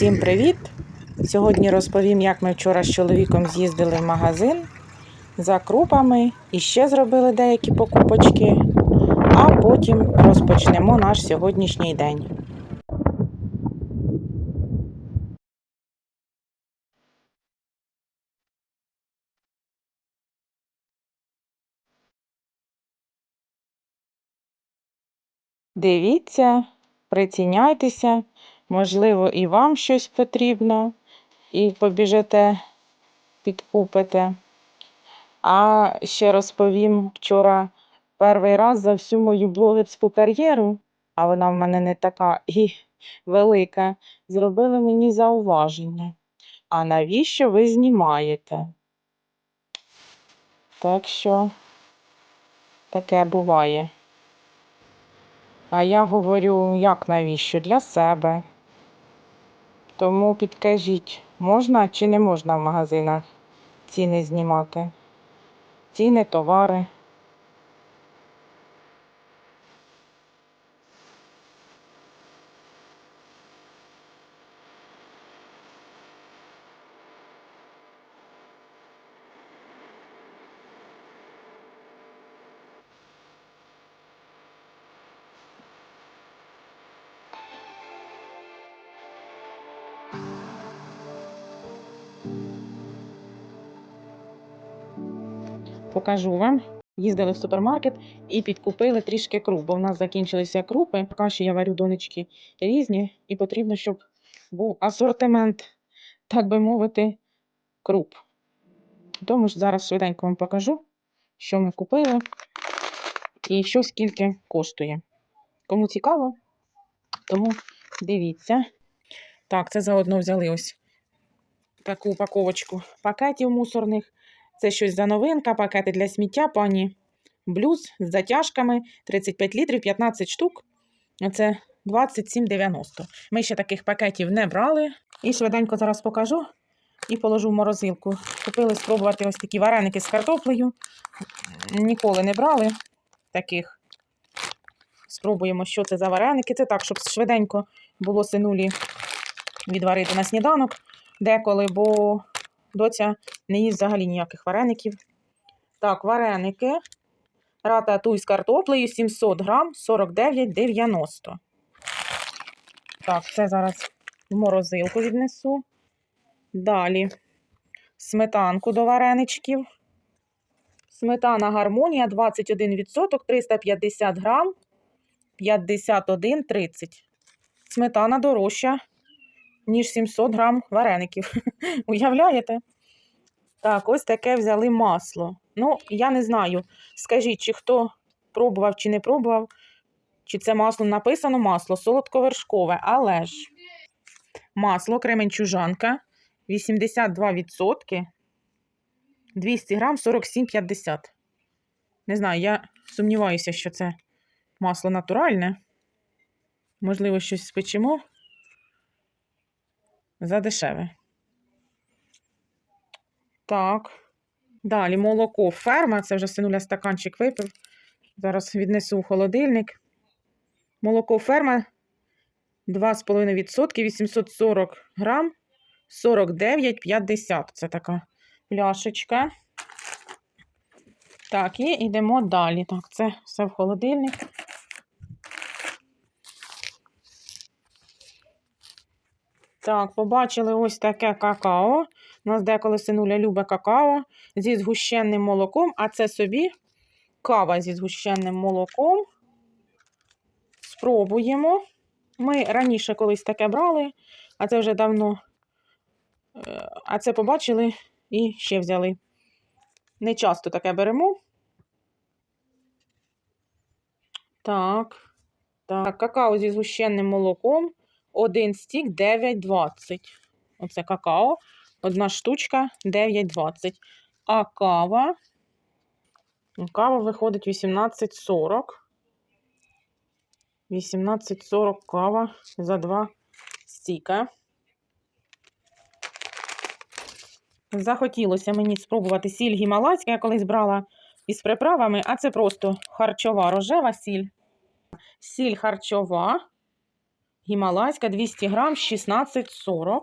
Всім привіт! Сьогодні розповім, як ми вчора з чоловіком з'їздили в магазин за крупами і ще зробили деякі покупочки, а потім розпочнемо наш сьогоднішній день. Дивіться, приціняйтеся, можливо, і вам щось потрібно, і побіжите, підкупите. А ще розповім вчора перший раз за всю мою блогерську кар'єру, а вона в мене не така і велика, зробили мені зауваження. А навіщо ви знімаєте? Так що таке буває. А я говорю, як навіщо? Для себе. Тому підкажіть, можна чи не можна в магазинах ціни знімати? Ціни, товари. Покажу вам. Їздили в супермаркет і підкупили трішки круп, бо в нас закінчилися крупи. Каші я варю донечки різні, і потрібно, щоб був асортимент, так би мовити, круп. Тому ж зараз швиденько вам покажу, що ми купили і що скільки коштує. Кому цікаво, тому дивіться. Так, це заодно взяли ось таку упаковочку пакетів мусорних. Це щось за новинка, пакети для сміття, пані блюз з затяжками 35 літрів, 15 штук. Це 27,90. Ми ще таких пакетів не брали. І швиденько зараз покажу і положу в морозилку. Купили спробувати ось такі вареники з картоплею. Ніколи не брали таких. Спробуємо, що це за вареники. Це так, щоб швиденько було синулі відварити на сніданок деколи, бо доця не їсть взагалі ніяких вареників. Так, вареники. Рататуй з картоплею 700 грам 49,90. Так, це зараз в морозилку віднесу. Далі сметанку до вареничків. Сметана гармонія 21%, 350 грам 51,30. Сметана дорожча, ніж 700 грам вареників. Уявляєте? Так, ось таке взяли масло. Ну, я не знаю. Скажіть, чи хто пробував, чи не пробував, чи це масло написано масло солодковершкове, але ж масло кременчужанка 82%, 200 грам 47,50. Не знаю, я сумніваюся, що це масло натуральне. Можливо, щось спечемо за дешеве. Так. Далі молоко ферма. Це вже синуля стаканчик випив. Зараз віднесу в холодильник. Молоко ферма 2,5%, 840 грам, 49,50. Це така пляшечка. Так, і йдемо далі. Так, це все в холодильник. Так, побачили ось таке какао. У нас деколи синуля любить какао зі згущенним молоком, а це собі кава зі згущенним молоком. Спробуємо. Ми раніше колись таке брали, а це вже давно. Е, а це побачили і ще взяли. Не часто таке беремо. Так. Так, какао зі згущенним молоком. Один стік 9,20. Оце какао. Одна штучка 9,20. А кава. Кава виходить 18,40. 18,40 кава за два стіка. Захотілося мені спробувати сіль гімалайська. Я колись брала із приправами, а це просто харчова рожева сіль. Сіль харчова. Гімалайська 200 грам 16,40.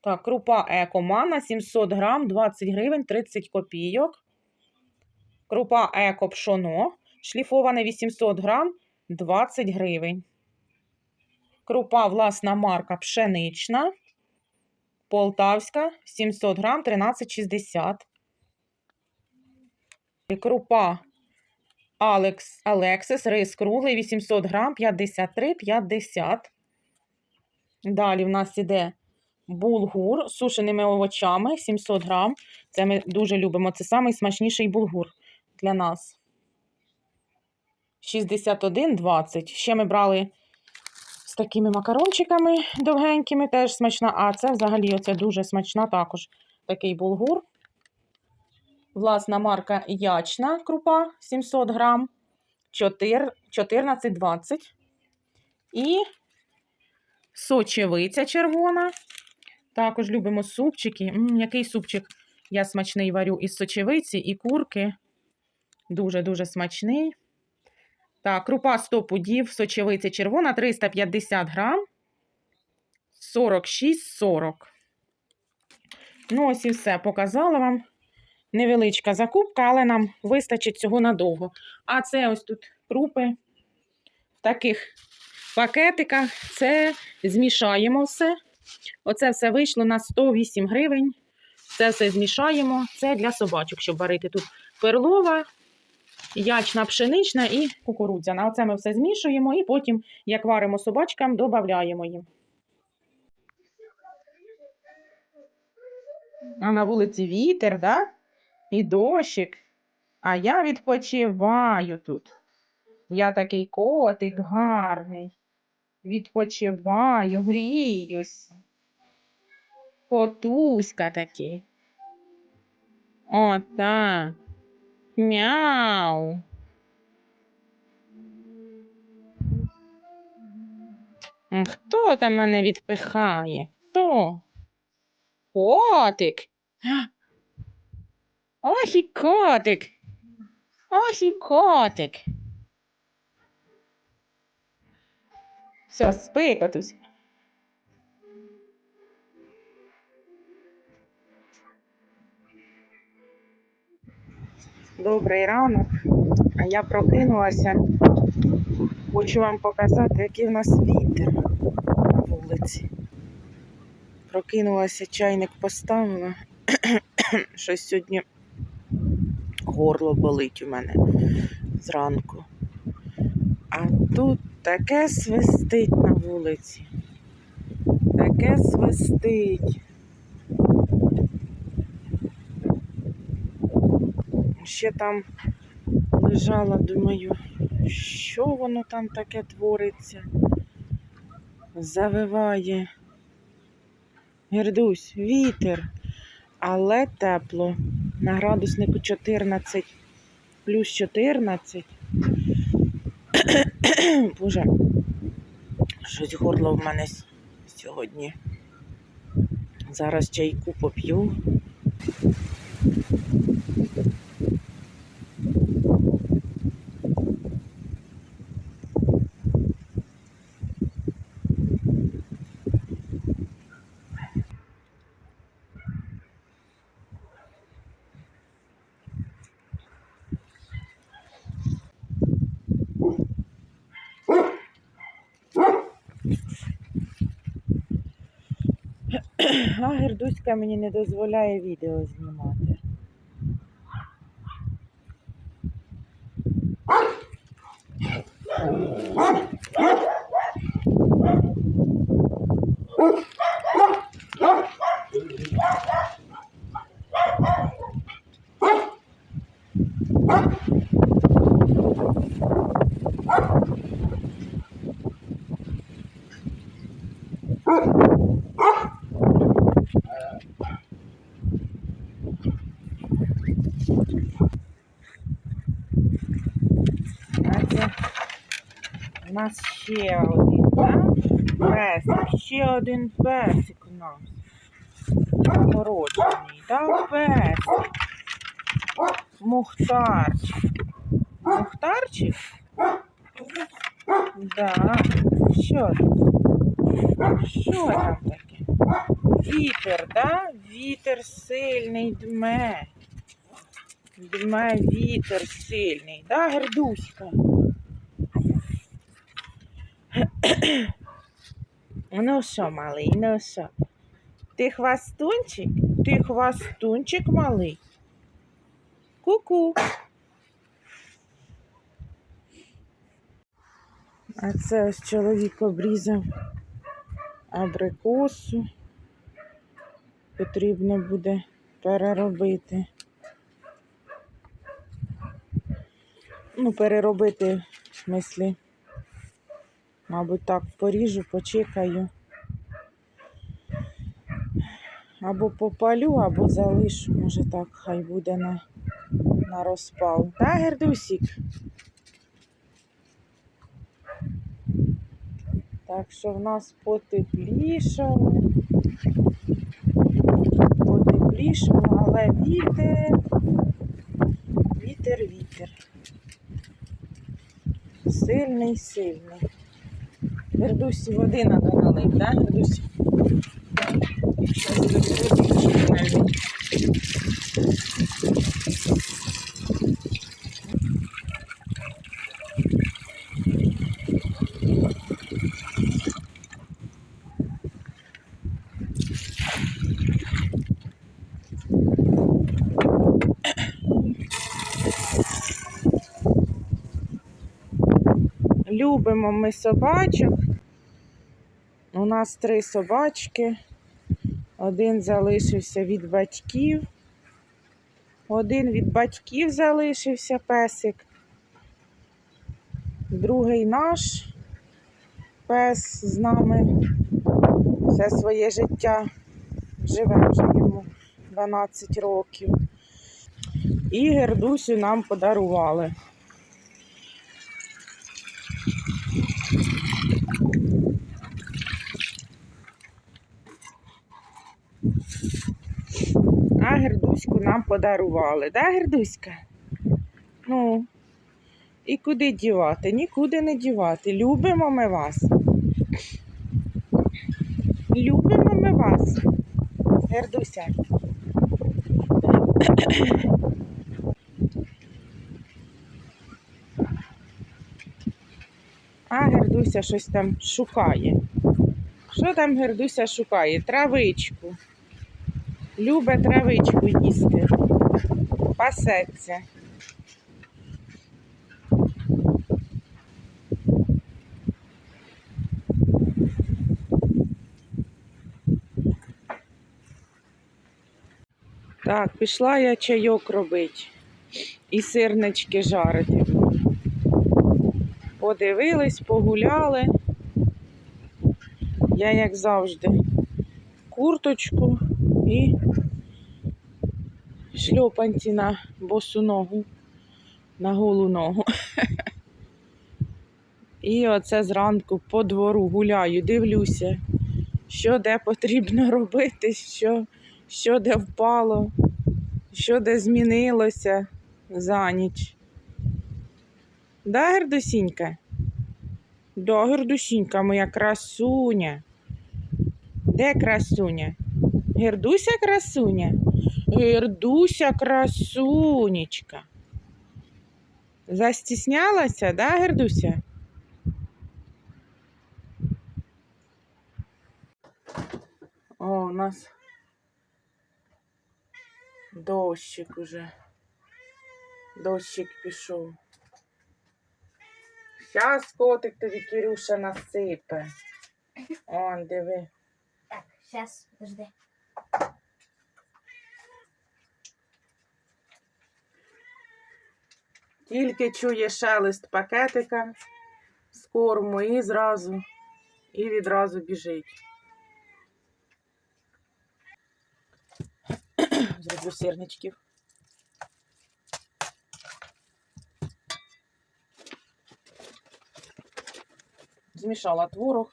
Так, крупа екомана 700 грам 20 гривень 30 копійок. Крупа еко пшоно шліфоване 800 грам 20 гривень. Крупа власна марка пшенична. Полтавська 700 грам 13,60. І Крупа Алекс, Алексис, рис круглий 800 грам 53,50. Далі в нас іде булгур з сушеними овочами 700 грам. Це ми дуже любимо. Це самий смачніший булгур для нас. 61,20. Ще ми брали з такими макарончиками довгенькими, теж смачна. А це взагалі оце дуже смачна також такий булгур. Власна марка ячна крупа 700 грам, 14,20. І сочевиця червона. Також любимо супчики. М, який супчик я смачний варю із сочевиці і курки. Дуже-дуже смачний. Так, крупа 100 пудів, сочевиця червона 350 грам. 46,40. Ну, ось і все. Показала вам. Невеличка закупка, але нам вистачить цього надовго. А це ось тут крупи в таких пакетиках. Це змішаємо все. Оце все вийшло на 108 гривень. Це все змішаємо. Це для собачок, щоб варити тут перлова, ячна пшенична і кукурудзяна. Оце ми все змішуємо і потім, як варимо собачкам, додаємо їм. А на вулиці вітер, да? І дощик. А я відпочиваю тут. Я такий котик гарний. Відпочиваю, гріюсь. Котуська такий. Отак. Мяу. Хто там мене відпихає? Хто? Котик. Ось і котик. Ось і котик. Все, спи, котусь. Добрий ранок. А я прокинулася. Хочу вам показати, який в нас вітер на вулиці. Прокинулася, чайник поставила. Щось сьогодні горло болить у мене зранку. А тут таке свистить на вулиці. Таке свистить. Ще там лежала, думаю, що воно там таке твориться. Завиває. Гердусь, вітер, але тепло. На градуснику 14 плюс 14. Боже, щось горло в мене сьогодні. Зараз чайку поп'ю. А Гердуська мені не дозволяє відео знімати. А це у нас ще один, так? Песик, ще один песик у нас. Огороджений, так, песик. Мухтарчик. Мухтарчик? Да. Що? там? Що там таке? Вітер, да? Вітер сильний дме. Дме вітер сильний, да, Гердуська? Ну що, малий, ну що? Ти хвастунчик? Ти хвастунчик малий? Ку-ку. А це ось чоловік обрізав абрикосу. Потрібно буде переробити. Ну, переробити, в смислі, мабуть, так, поріжу, почекаю. Або попалю, або залишу, може так, хай буде на, на розпал. Та, Гердусік? Так що в нас потеплішало. Потеплішало, але вітер. Вітер, вітер. Сильний, сильний. Гердусі води надо налити, да, Гердусі? Щас водички. Любимо ми собачок. У нас три собачки. Один залишився від батьків. Один від батьків залишився песик. Другий наш пес з нами все своє життя живе вже йому 12 років. І Гердусю нам подарували. А Нам подарували. Да, Гердуська? Ну, і куди дівати? Нікуди не дівати. Любимо ми вас. Любимо ми вас. Гердуся. А Гердуся щось там шукає. Що там Гердуся шукає? Травичку. Любе травичку їсти. Пасеться. Так, пішла я чайок робити і сирнички жарити. Подивились, погуляли. Я, як завжди, курточку і шльопанці на босу ногу, на голу ногу. І оце зранку по двору гуляю, дивлюся, що де потрібно робити, що, що де впало, що де змінилося за ніч. Да, Гердусінька? Да, Гердусінька, моя красуня. Де красуня? Гердуся красуня? Гердуся красунечка. Застіснялася, да, Гердуся? О, у нас дощик уже. Дощик пішов. Щас котик тобі Кирюша насипе. Он, диви. Так, сейчас, подожди. Тільки чує шелест пакетика з корму і зразу, і відразу біжить. Зроблю сирничків. Змішала творог,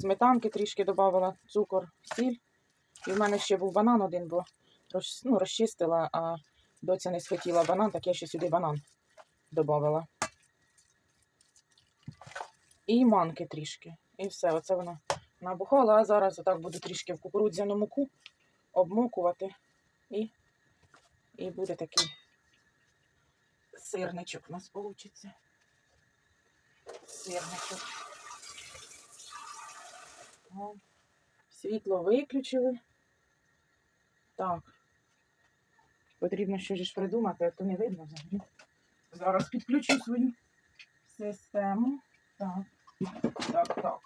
сметанки трішки додавала, цукор, сіль. І в мене ще був банан один, бо ну, розчистила, а доця не схотіла банан, так я ще сюди банан додавала. і манки трішки. І все, оце воно набухало, а зараз отак буду трішки в кукурудзяну муку обмокувати і, і буде такий сирничок у нас вийде. Сирничок. О, світло виключили. Так. Потрібно щось ж придумати, а то не видно взагалі. Зараз підключу свою систему. Так. Так, так.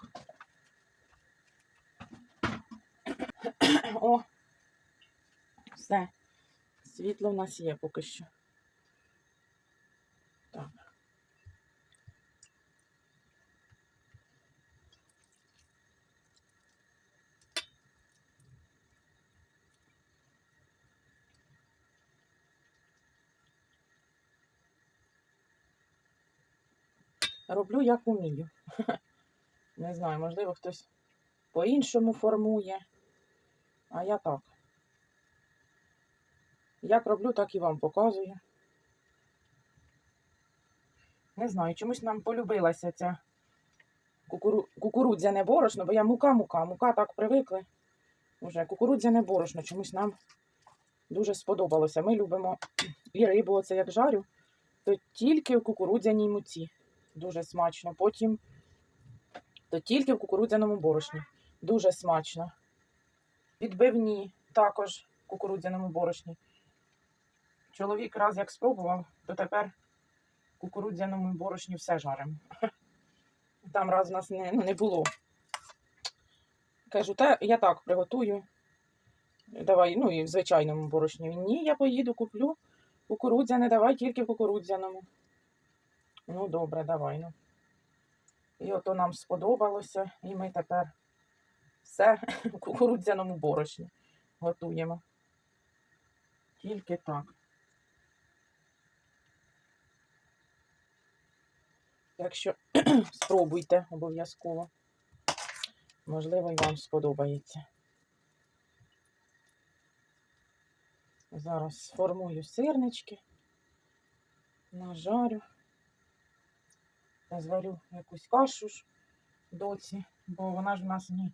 О! Все. Світло в нас є поки що. Так. Роблю як умію. Не знаю, можливо, хтось по-іншому формує. А я так. Як роблю, так і вам показую. Не знаю, чомусь нам полюбилася ця кукуру... кукурудзяне борошно, бо я мука-мука, мука так привикли. Уже кукурудзяне борошно чомусь нам дуже сподобалося. Ми любимо і рибу, оце як жарю, то тільки в кукурудзяній муці. Дуже смачно. Потім то тільки в кукурудзяному борошні. Дуже смачно. Відбивні також в кукурудзяному борошні. Чоловік раз як спробував, то тепер в кукурудзяному борошні все жаримо. Там раз в нас не, ну, не було. Кажу, та я так приготую. Давай, ну і в звичайному борошні. Ні, я поїду, куплю кукурудзяне, давай тільки в кукурудзяному. Ну, добре, давай. Ну. І ото нам сподобалося, і ми тепер все в кукурудзяному борошні готуємо. Тільки так. Так що спробуйте обов'язково. Можливо, і вам сподобається. Зараз сформую сирнички, нажарю. Я зварю якусь кашу ж доці, бо вона ж в нас ні.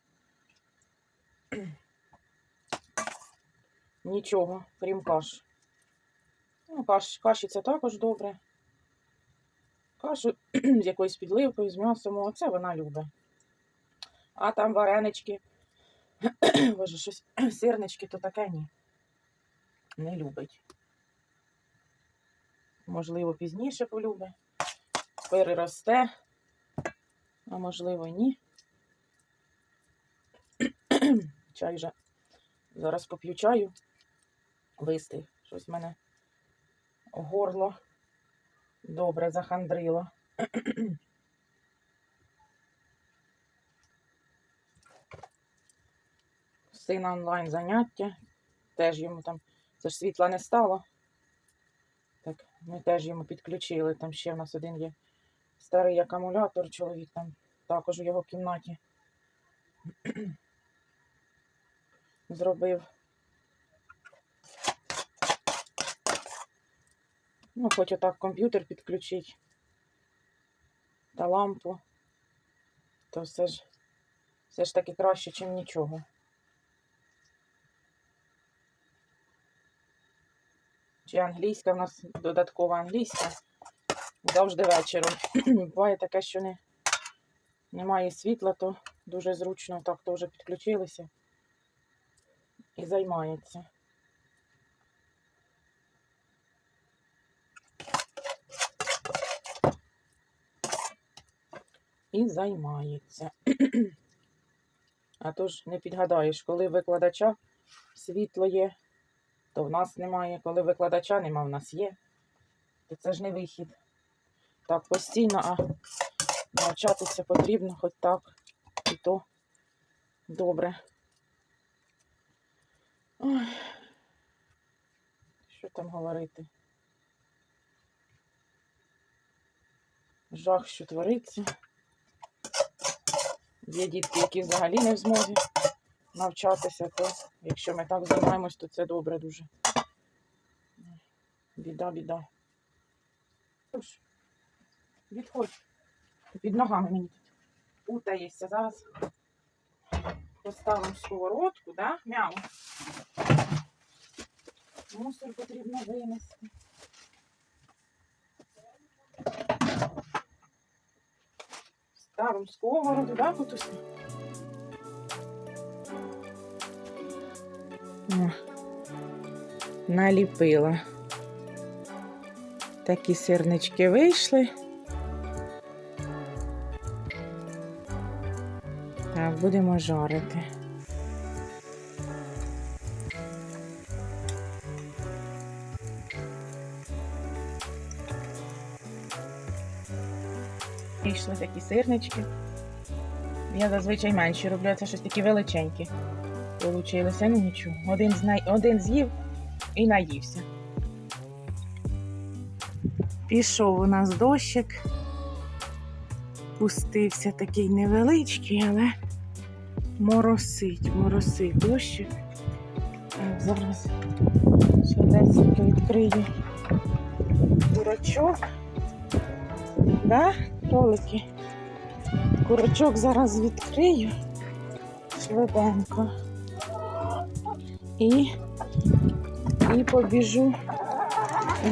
Нічого, крім каш. Ну, каш, каші це також добре. Кашу з якоюсь підливкою, з м'ясом, оце вона любить. А там варенички, боже, щось сирнички, то таке ні. Не любить. Можливо, пізніше полюбить переросте, а можливо, ні. Чай вже зараз поп'ю чаю, вистив. Щось в мене горло добре захандрило. Сина онлайн заняття. Теж йому там, це ж світла не стало. Так, ми теж йому підключили. Там ще в нас один є старий акумулятор, чоловік там також у його кімнаті зробив. Ну, хоч отак комп'ютер підключить та лампу, то все ж все ж таки краще, ніж нічого. Чи англійська в нас додаткова англійська. Завжди вечором. Буває таке, що не, немає світла, то дуже зручно так теж підключилися і займається. І займається. А то ж не підгадаєш, коли викладача світло є, то в нас немає. Коли викладача нема, в нас є. То це ж не вихід. Так, постійно, а навчатися потрібно хоч так. І то добре. Ой. Що там говорити? Жах, що твориться. Є дітки, які взагалі не в змозі навчатися, то якщо ми так займаємось, то це добре дуже. Біда, біда. Відходь. Під ногами мені тут. путаєшся. Зараз поставимо сковородку, да? Мяу. Мусор потрібно винести. Ставимо сковороду, да, Кутуся? Наліпила. Такі сирнички вийшли. Будемо жарити. Вийшли такі сирнички. Я зазвичай менші роблю, це щось такі величенькі. Получилося, ну нічого. Один, зна... Один з'їв і наївся. Пішов у нас дощик. Пустився такий невеличкий, але моросить, моросить дощик. Зараз швидесенько відкрию курочок. Да, кролики? Курочок зараз відкрию швиденько. І, і побіжу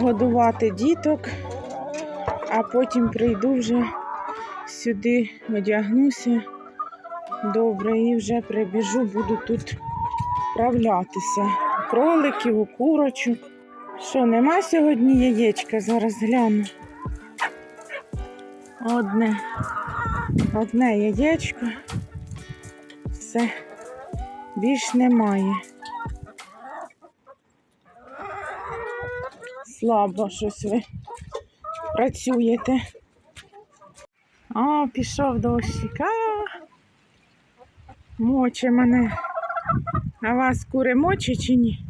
годувати діток, а потім прийду вже сюди, одягнуся добре і вже прибіжу, буду тут вправлятися. Кроликів, у курочок. Що, нема сьогодні яєчка? Зараз гляну. Одне. Одне яєчко. Все. Більш немає. Слабо щось ви працюєте. О, пішов дощик. Моче мене. А вас кури моче чи ні?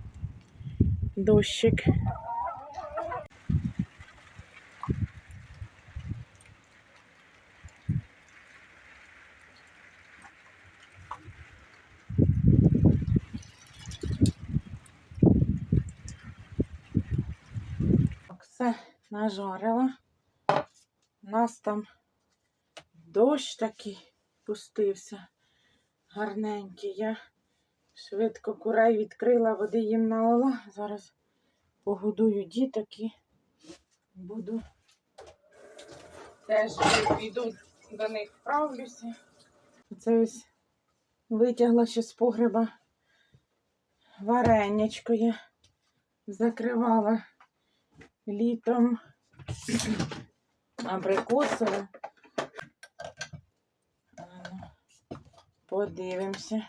Дощик. Все нажарила. У нас там дощ такий пустився. Гарненький. Я швидко курей відкрила, води їм налила. Зараз погодую діток і буду теж піду до них вправлюся. Це ось витягла ще з погреба варенячко я закривала літом абрикосове. А ну, Подивимося,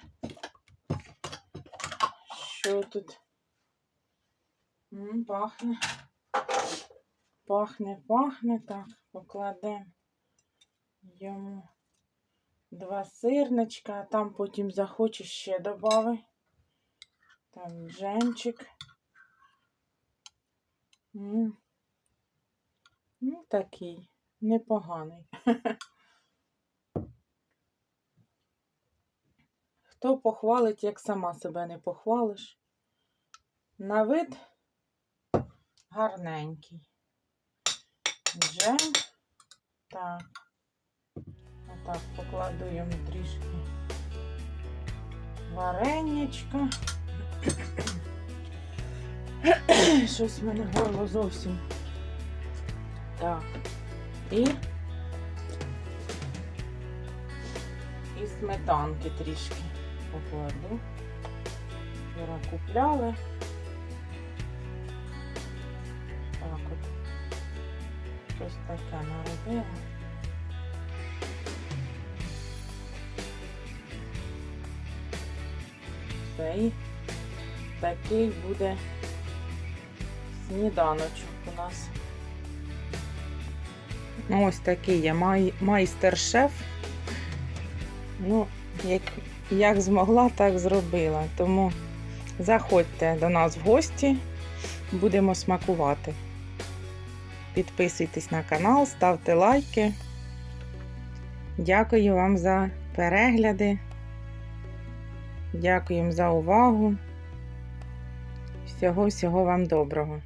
що тут М, пахне. Пахне, пахне. Так, покладемо йому два сирничка, а там потім захоче ще додави. Там джемчик. М. Ну, такий, непоганий. Хто похвалить, як сама себе не похвалиш? На вид гарненький. Джем. Так. Отак покладу йому трішки варенячка. Щось в мене горло зовсім. Так. І. І сметанки трішки покладу. Вчора купляли. Так от. Щось таке наробила. І такий буде сніданочок у нас. Ну, ось такий я май, майстер-шеф. Ну, як, як змогла, так зробила. Тому заходьте до нас в гості, будемо смакувати. Підписуйтесь на канал, ставте лайки. Дякую вам за перегляди. Дякуємо за увагу. Всього-всього вам доброго.